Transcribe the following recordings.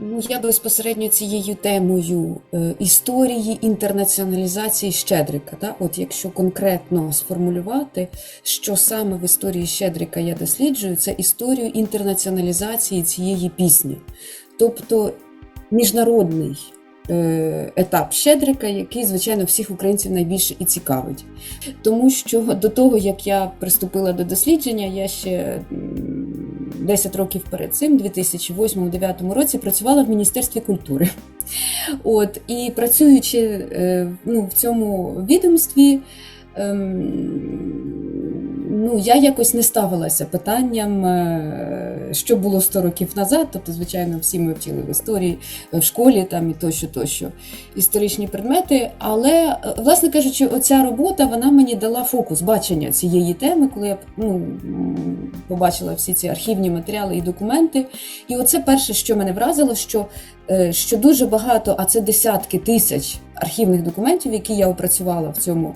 Ну, я безпосередньо цією темою е, історії інтернаціоналізації Щедрика. Да? От якщо конкретно сформулювати, що саме в історії Щедрика я досліджую, це історію інтернаціоналізації цієї пісні, тобто міжнародний е, етап Щедрика, який, звичайно, всіх українців найбільше і цікавить. Тому що до того, як я приступила до дослідження, я ще 10 років перед цим, 2008-2009 році, працювала в Міністерстві культури. От, і працюючи е, ну, в цьому відомстві, ем, ну, я якось не ставилася питанням, е, що було 100 років назад. Тобто, звичайно, всі ми вчили в історії в школі там і тощо, тощо історичні предмети. Але, е, власне кажучи, оця робота вона мені дала фокус бачення цієї теми, коли я ну, побачила всі ці архівні матеріали і документи. І оце перше, що мене вразило, що, е, що дуже багато, а це десятки тисяч архівних документів, які я опрацювала в цьому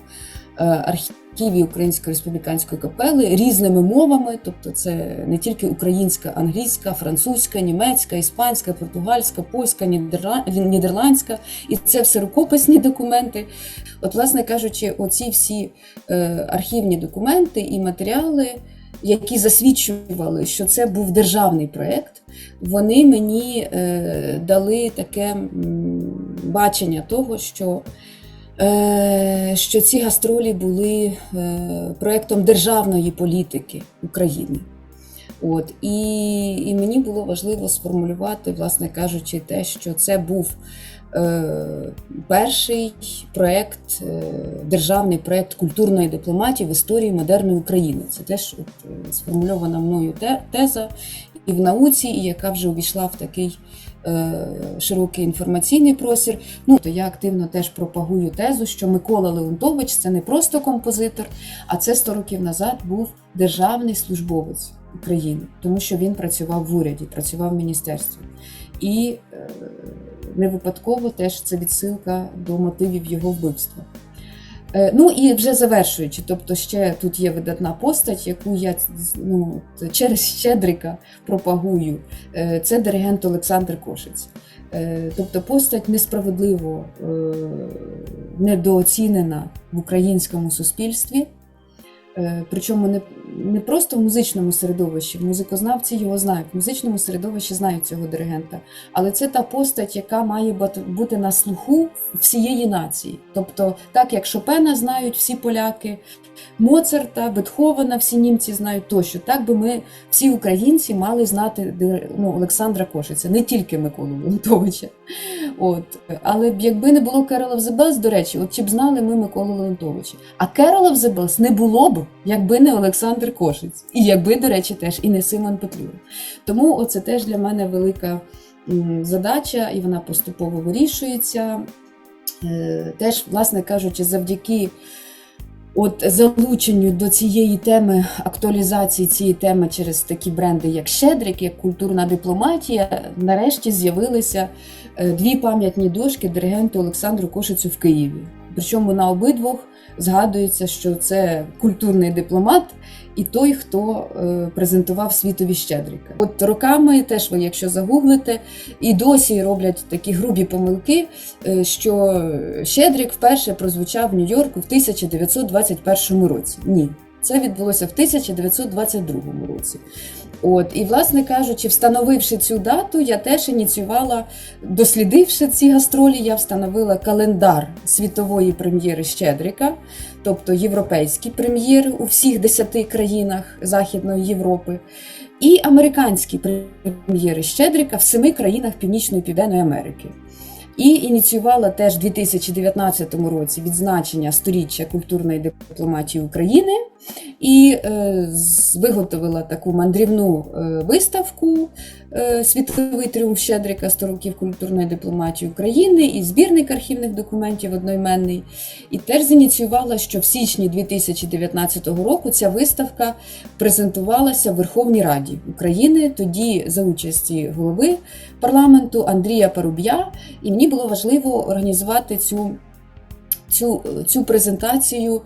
е, архіві Української республіканської капели різними мовами, тобто це не тільки українська, англійська, французька, німецька, іспанська, португальська, польська, нідерландська, і це все рукописні документи. От, власне кажучи, оці всі е, архівні документи і матеріали, які засвідчували, що це був державний проєкт, вони мені е, дали таке бачення того, що що ці гастролі були е, проєктом державної політики України. От, і, і мені було важливо сформулювати, власне кажучи, те, що це був е, перший проєкт, е, державний проєкт культурної дипломатії в історії модерної України. Це теж от, е, сформульована мною теза і в науці, і яка вже увійшла в такий е, широкий інформаційний простір. Ну, то я активно теж пропагую тезу, що Микола Леонтович це не просто композитор, а це 100 років назад був державний службовець України, тому що він працював в уряді, працював в міністерстві. І е, не випадково теж це відсилка до мотивів його вбивства. Е, Ну і вже завершуючи, тобто ще тут є видатна постать, яку я ну, через Щедрика пропагую. Е, Це диригент Олександр Кошиць. Е, Тобто постать несправедливо недооцінена в українському суспільстві. Е, Причому не, не просто в музичному середовищі, музикознавці його знають, в музичному середовищі знають цього диригента, але це та постать, яка має бути- на слуху всієї нації. Тобто, так як Шопена знають всі поляки, Моцарта, Бетховена всі німці знають тощо. Так би ми всі українці мали знати ну, Олександра Кошиця, не тільки Миколу Леонтовича. От. Але якби не було Керола Белс, до речі, от чи б знали ми Миколу Леонтовича. А Керола Белс не було б, якби не Олександр Кошиць. І якби, до речі, теж і не Симон Петлюра. Тому оце теж для мене велика задача, і вона поступово вирішується. Е, Теж, власне кажучи, завдяки от залученню до цієї теми, актуалізації цієї теми через такі бренди, як Щедрик, як культурна дипломатія, нарешті з'явилися е, дві пам'ятні дошки диригенту Олександру Кошицю в Києві. Причому на обидвох згадується, що це культурний дипломат і той, хто е, презентував світові Щедрика. От роками теж ви, якщо загуглите, і досі роблять такі грубі помилки, е, що Щедрик вперше прозвучав в Нью-Йорку в 1921 році. Ні, це відбулося в 1922 році. От, і, власне кажучи, встановивши цю дату, я теж ініціювала, дослідивши ці гастролі, я встановила календар світової прем'єри Щедрика, тобто європейський прем'єр у всіх 10 країнах Західної Європи, і американські прем'єри Щедрика в семи країнах Північної Південної Америки. І ініціювала теж у 2019 році відзначення сторіччя культурної дипломатії України і е, виготовила таку мандрівну е, виставку е, Світовий тріумф Щедрика 100 років культурної дипломатії України і збірник архівних документів одноіменний. І теж зініціювала, що в січні 2019 року ця виставка презентувалася в Верховній Раді України, тоді за участі голови парламенту Андрія Паруб'я. І мені було важливо організувати цю цю, цю презентацію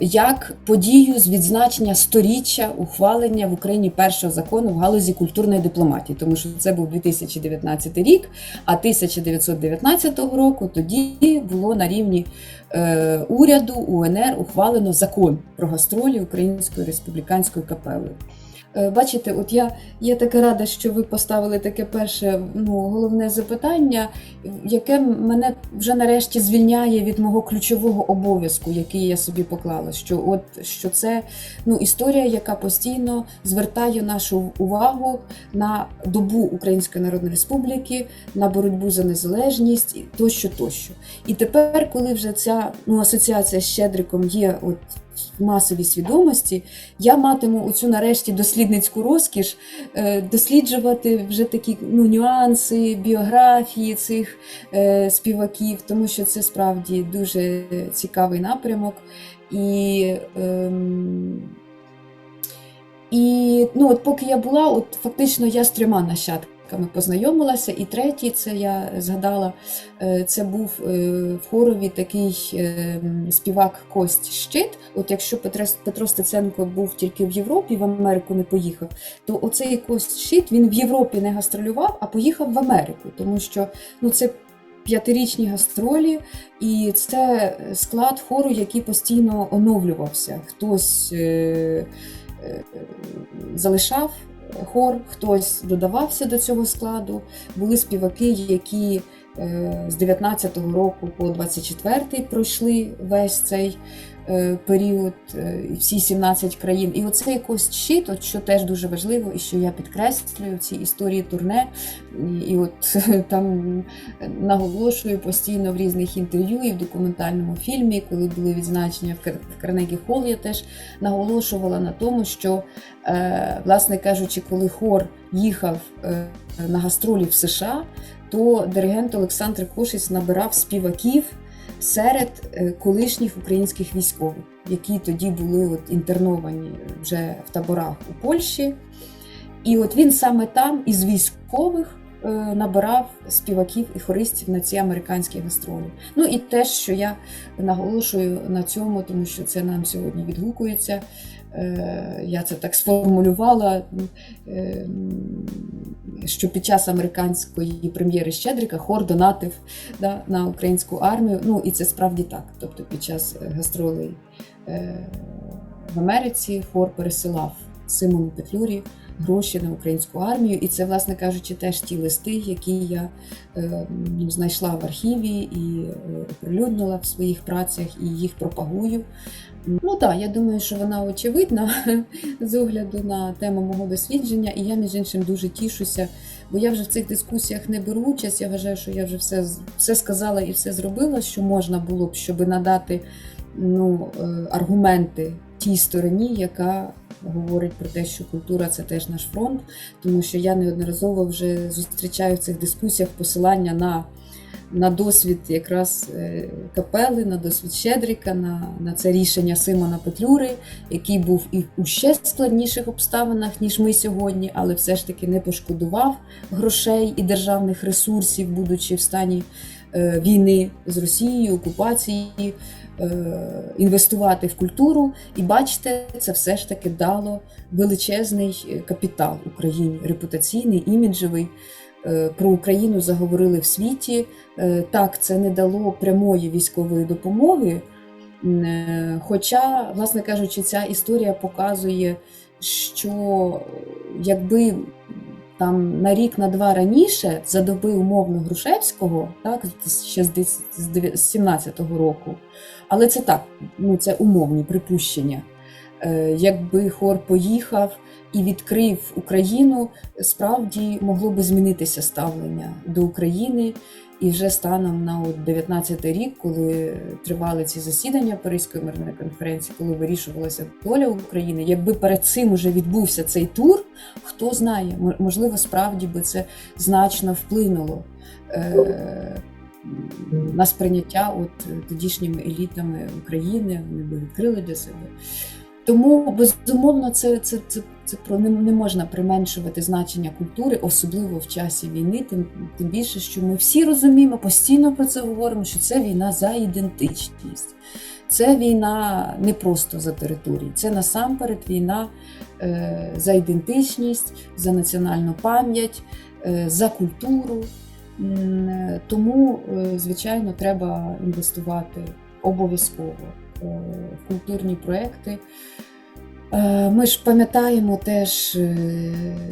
як подію з відзначення сторіччя ухвалення в Україні першого закону в галузі культурної дипломатії, тому що це був 2019 рік, а 1919 року тоді було на рівні е, уряду УНР ухвалено закон про гастролі Української республіканської капели. Е, Бачите, от я, я така рада, що ви поставили таке перше ну, головне запитання, яке мене вже нарешті звільняє від мого ключового обов'язку, який я собі поклала. Що от що це ну, історія, яка постійно звертає нашу увагу на добу Української Народної Республіки, на боротьбу за незалежність і тощо, тощо. І тепер, коли вже ця ну, асоціація з Щедриком є от в масовій свідомості, я матиму оцю нарешті дослідницьку розкіш е, досліджувати вже такі ну, нюанси, біографії цих е, співаків, тому що це справді дуже цікавий напрямок. І, ем, і ну, от поки я була, от фактично я з трьома нащадками познайомилася, і третій, це я згадала, е, це був е, в хорові такий е, співак Кость Щит. От якщо Петро Стеценко був тільки в Європі, в Америку не поїхав, то оцей Кость Щит він в Європі не гастролював, а поїхав в Америку, тому що ну, це п'ятирічні гастролі, і це склад хору, який постійно оновлювався. Хтось е, е, залишав хор, хтось додавався до цього складу. Були співаки, які з 19-го року по 24-й пройшли весь цей е, період, е, всі 17 країн. І оце якось щит, от що теж дуже важливо, і що я підкреслюю в цій історії турне. І, от там наголошую постійно в різних інтерв'ю і в документальному фільмі, коли були відзначення в Карнегі Холл, я теж наголошувала на тому, що, е, власне кажучи, коли хор їхав е, на гастролі в США, то диригент Олександр Кошиць набирав співаків серед е, колишніх українських військових, які тоді були от інтерновані вже в таборах у Польщі. І от він саме там із військових е, набирав співаків і хористів на ці американські гастролі. Ну і те, що я наголошую на цьому, тому що це нам сьогодні відгукується. Е, Я це так сформулювала, е, що під час американської прем'єри Щедрика хор донатив да, на українську армію. Ну і це справді так. Тобто під час гастролей е, в Америці хор пересилав Симону Петлюрі гроші на українську армію. І це, власне кажучи, теж ті листи, які я е, ну, знайшла в архіві і е, оприлюднила в своїх працях і їх пропагую. Ну так, я думаю, що вона очевидна з огляду на тему мого дослідження, і я, між іншим, дуже тішуся, бо я вже в цих дискусіях не беру участь. Я вважаю, що я вже все, все сказала і все зробила, що можна було б, щоб надати ну, е, аргументи тій стороні, яка говорить про те, що культура це теж наш фронт, тому що я неодноразово вже зустрічаю в цих дискусіях посилання на на досвід якраз е, капели, на досвід Щедрика, на на це рішення Симона Петлюри, який був і у ще складніших обставинах, ніж ми сьогодні, але все ж таки не пошкодував грошей і державних ресурсів, будучи в стані е, війни з Росією, окупації. Е, інвестувати в культуру, і бачите, це все ж таки дало величезний капітал Україні, репутаційний, іміджевий. Е, Про Україну заговорили в світі. Е, Так, це не дало прямої військової допомоги. Хоча, власне кажучи, ця історія показує, що якби там на рік, на два раніше, за доби умовно Грушевського, так, ще з 17-го року, але це так, ну це умовні припущення. Е, Якби хор поїхав і відкрив Україну, справді могло би змінитися ставлення до України. І вже станом на 19-й рік, коли тривали ці засідання Паризької мирної конференції, коли вирішувалася доля України, якби перед цим уже відбувся цей тур, хто знає, можливо, справді би це значно вплинуло е, на сприйняття от тодішніми елітами України, вони би відкрили для себе. Тому безумовно, це, це, це, це про не, не можна применшувати значення культури, особливо в часі війни. Тим, тим більше, що ми всі розуміємо, постійно про це говоримо, що це війна за ідентичність. Це війна не просто за території, це насамперед війна е, за ідентичність, за національну пам'ять, е, за культуру. Тому, е, звичайно, треба інвестувати обов'язково е, в культурні проекти. Е, Ми ж пам'ятаємо теж, е,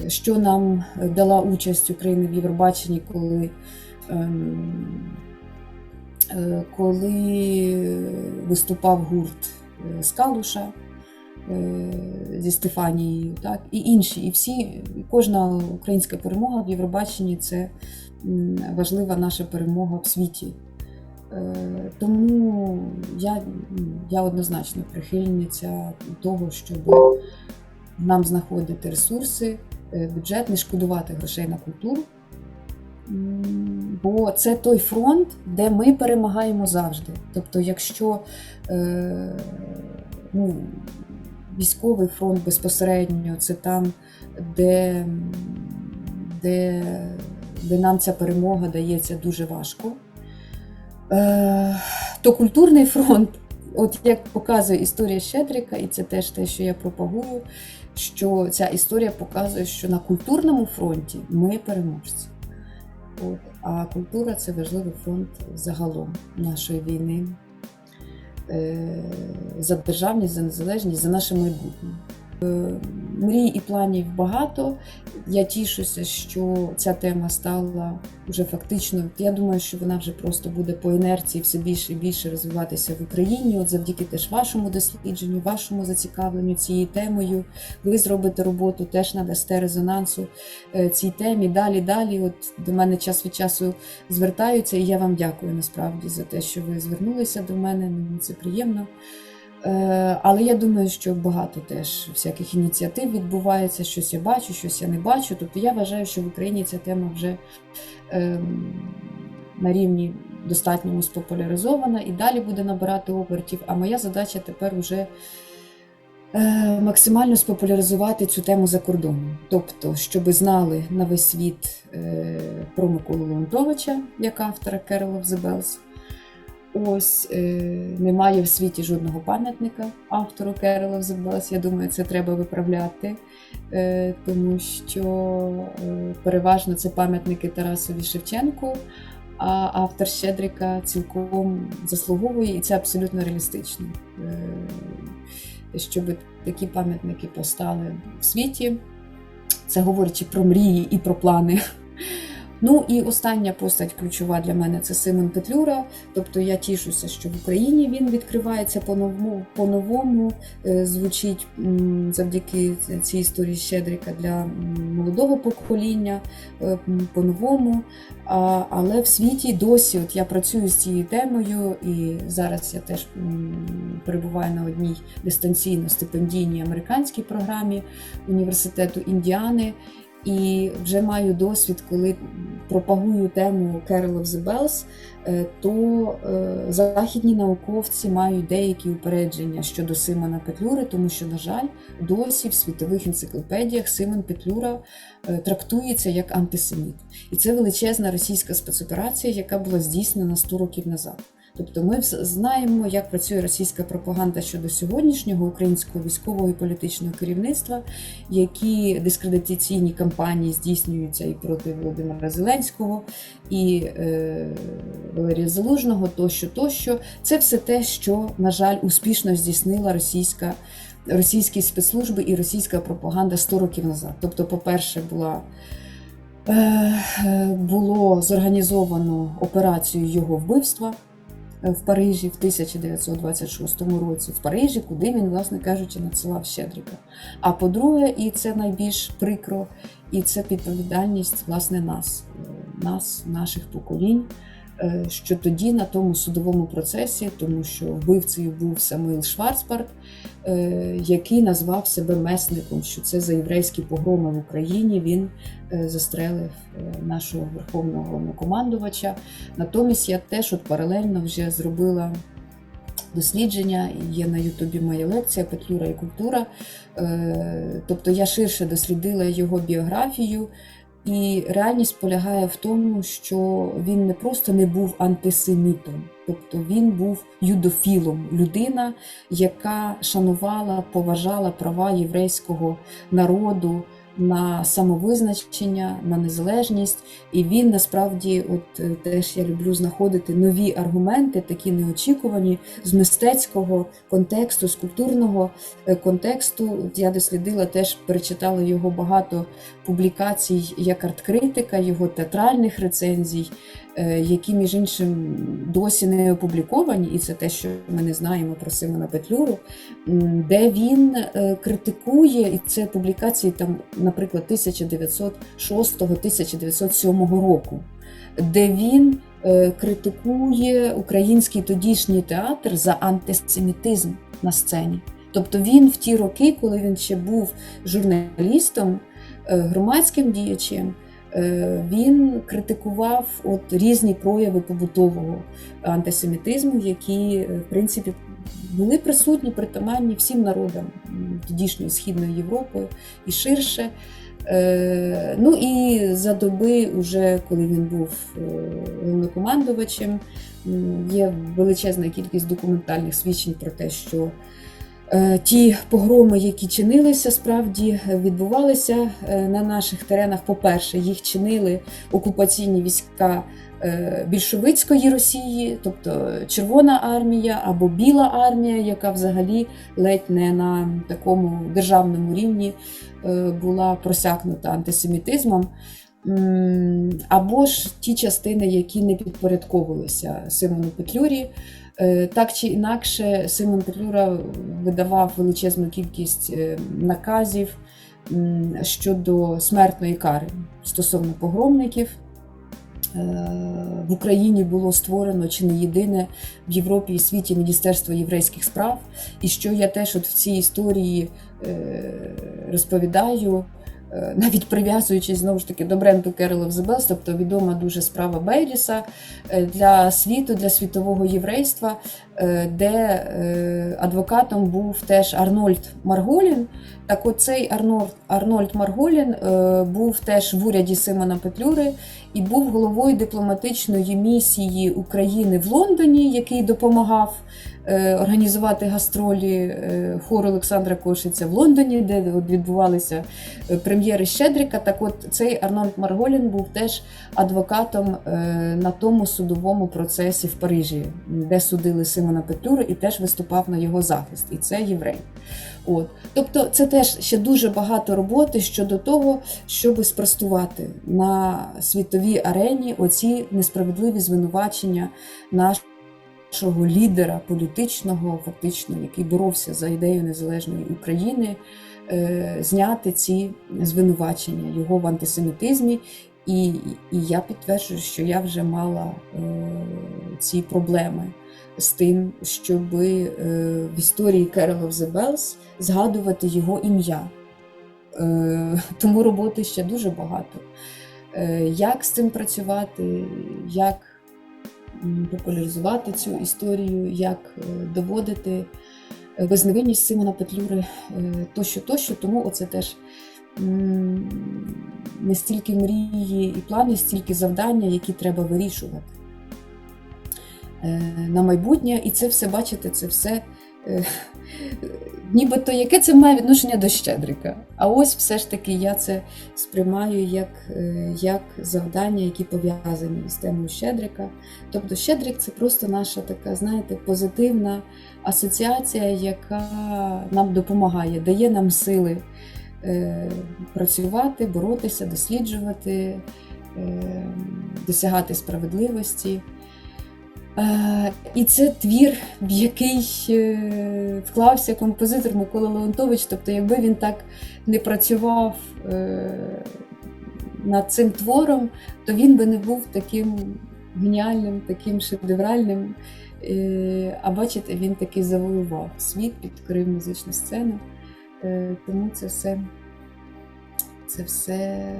що нам дала участь України в Євробаченні, коли, ем, е, коли виступав гурт Скалуша зі Стефанією, так, і інші. І всі, кожна українська перемога в Євробаченні це важлива наша перемога в світі. Е, Тому я, я однозначно прихильниця того, щоб нам знаходити ресурси, е, бюджет, не шкодувати грошей на культуру. Бо це той фронт, де ми перемагаємо завжди. Тобто, якщо е, ну, військовий фронт безпосередньо це там, де, де, де нам ця перемога дається дуже важко. Е, то культурний фронт, от як показує історія Щедрика, і це теж те, що я пропагую, що ця історія показує, що на культурному фронті ми переможці. От, а культура це важливий фронт загалом нашої війни е, за державність, за незалежність, за наше майбутнє. Е, Мрій і планів багато. Я тішуся, що ця тема стала вже фактично. Я думаю, що вона вже просто буде по інерції все більше і більше розвиватися в Україні. От завдяки теж вашому дослідженню, вашому зацікавленню цією темою. Ви зробите роботу, теж надасте резонансу е, цій темі. Далі, далі. От до мене час від часу звертаються, і я вам дякую насправді за те, що ви звернулися до мене. Мені це приємно. Е, Але я думаю, що багато теж всяких ініціатив відбувається, щось я бачу, щось я не бачу. Тобто я вважаю, що в Україні ця тема вже ем, на рівні достатньому спопуляризована і далі буде набирати обертів. А моя задача тепер уже е, максимально спопуляризувати цю тему за кордоном. Тобто, щоб знали на весь світ е, про Миколу Леонтовича як автора the Bells. Ось е, немає в світі жодного пам'ятника автору of the Я думаю, це треба виправляти, е, тому що е, переважно це пам'ятники Тарасові Шевченку, а автор Щедрика цілком заслуговує, і це абсолютно реалістично. Е, щоб такі пам'ятники постали в світі, це говорячи про мрії і про плани. Ну і остання постать ключова для мене це Симон Петлюра. Тобто я тішуся, що в Україні він відкривається по-новому, по-новому е, звучить завдяки цій історії Щедрика для молодого покоління е, по-новому. Але в світі досі от я працюю з цією темою, і зараз я теж перебуваю на одній дистанційно стипендійній американській програмі університету Індіани. І вже маю досвід, коли пропагую тему Carol of the Bells, е, то е, західні науковці мають деякі упередження щодо Симона Петлюри, тому що, на жаль, досі в світових енциклопедіях Симон Петлюра е, трактується як антисеміт. І це величезна російська спецоперація, яка була здійснена 100 років назад. Тобто ми знаємо, як працює російська пропаганда щодо сьогоднішнього українського військового і політичного керівництва, які дискредитаційні кампанії здійснюються і проти Володимира Зеленського, і е, Валерія Залужного, тощо, тощо. Це все те, що, на жаль, успішно здійснила російська. Російські спецслужби і російська пропаганда 100 років назад. Тобто, по-перше, була е, було зорганізовано операцію його вбивства в Парижі в 1926 році, в Парижі, куди він, власне кажучи, надсилав Щедрика. А по-друге, і це найбільш прикро, і це відповідальність власне нас, нас, наших поколінь. Е, Що тоді на тому судовому процесі, тому що вбивцею був Самуїл Шварцбард, е, який назвав себе месником, що це за єврейські погроми в Україні він е, застрелив нашого верховного головнокомандувача. Натомість я теж от паралельно вже зробила дослідження. Є на Ютубі моя лекція Петлюра і культура. Тобто я ширше дослідила його біографію. І реальність полягає в тому, що він не просто не був антисемітом, тобто він був юдофілом, людина, яка шанувала, поважала права єврейського народу на самовизначення, на незалежність. І він насправді, от е, теж я люблю знаходити нові аргументи, такі неочікувані з мистецького контексту, з культурного е, контексту. Я дослідила, теж перечитала його багато публікацій як арт-критика, його театральних рецензій, які, між іншим, досі не опубліковані, і це те, що ми не знаємо про Симона Петлюру, де він е, критикує, і це публікації там, наприклад, 1906-1907 року, де він е, критикує український тодішній театр за антисемітизм на сцені. Тобто він в ті роки, коли він ще був журналістом, е, громадським діячем, е, він критикував от різні прояви побутового антисемітизму, які, е, в принципі, були присутні, притаманні всім народам тодішньої Східної Європи і ширше. Е, Ну і за доби, уже коли він був е, головнокомандувачем, є величезна кількість документальних свідчень про те, що е, ті погроми, які чинилися, справді відбувалися е, на наших теренах. По-перше, їх чинили окупаційні війська е, більшовицької Росії, тобто Червона армія або Біла армія, яка взагалі ледь не на такому державному рівні е, була просякнута антисемітизмом. Або ж ті частини, які не підпорядковувалися Симону Петлюрі. Е, Так чи інакше, Симон Петлюра видавав величезну кількість е, наказів щодо смертної кари стосовно погромників. Е, В Україні було створено чи не єдине в Європі і світі Міністерство єврейських справ. І що я теж от в цій історії розповідаю, навіть прив'язуючись знову ж таки до бренду the Bells, тобто відома дуже справа Бейріса е, для світу, для світового єврейства, е, де е, адвокатом був теж Арнольд Марголін. Так, от цей Арнольд, Арнольд Марголін е, був теж в уряді Симона Петлюри і був головою дипломатичної місії України в Лондоні, який допомагав е, організувати гастролі е, хору Олександра Кошиця в Лондоні, де відбувалися е, прем'єри Щедрика. Так от цей Арнольд Марголін був теж адвокатом е, на тому судовому процесі в Парижі, де судили Симона Петлюру і теж виступав на його захист. І це єврей. От. Тобто це теж ще дуже багато роботи щодо того, щоб спростувати на світовій арені оці несправедливі звинувачення нашого лідера політичного, фактично, який боровся за ідею незалежної України, е, зняти ці звинувачення його в антисемітизмі. І, і я підтверджую, що я вже мала е, ці проблеми з тим, щоб е, в історії Carol of the Bells згадувати його ім'я. Е, тому роботи ще дуже багато. Е, як з цим працювати, як популяризувати цю історію, як е, доводити е, безневинність Симона Петлюри, е, тощо, тощо. Тому оце теж не стільки мрії і плани, стільки завдання, які треба вирішувати на майбутнє. І це все, бачите, це все. Нібито яке це має відношення до Щедрика. А ось все ж таки я це сприймаю як, е, як завдання, які пов'язані з темою Щедрика. Тобто Щедрик це просто наша така, знаєте, позитивна асоціація, яка нам допомагає, дає нам сили е, працювати, боротися, досліджувати, е, досягати справедливості. Е, І це твір, в який е, вклався композитор Микола Леонтович. Тобто, якби він так не працював е, над цим твором, то він би не був таким геніальним, таким шедевральним. А бачите, він таки завоював світ, підкорив музичну сцену. Тому це все, це все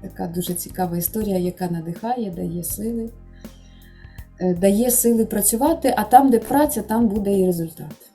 така дуже цікава історія, яка надихає, дає сили. Е, дає сили працювати, а там, де праця, там буде і результат.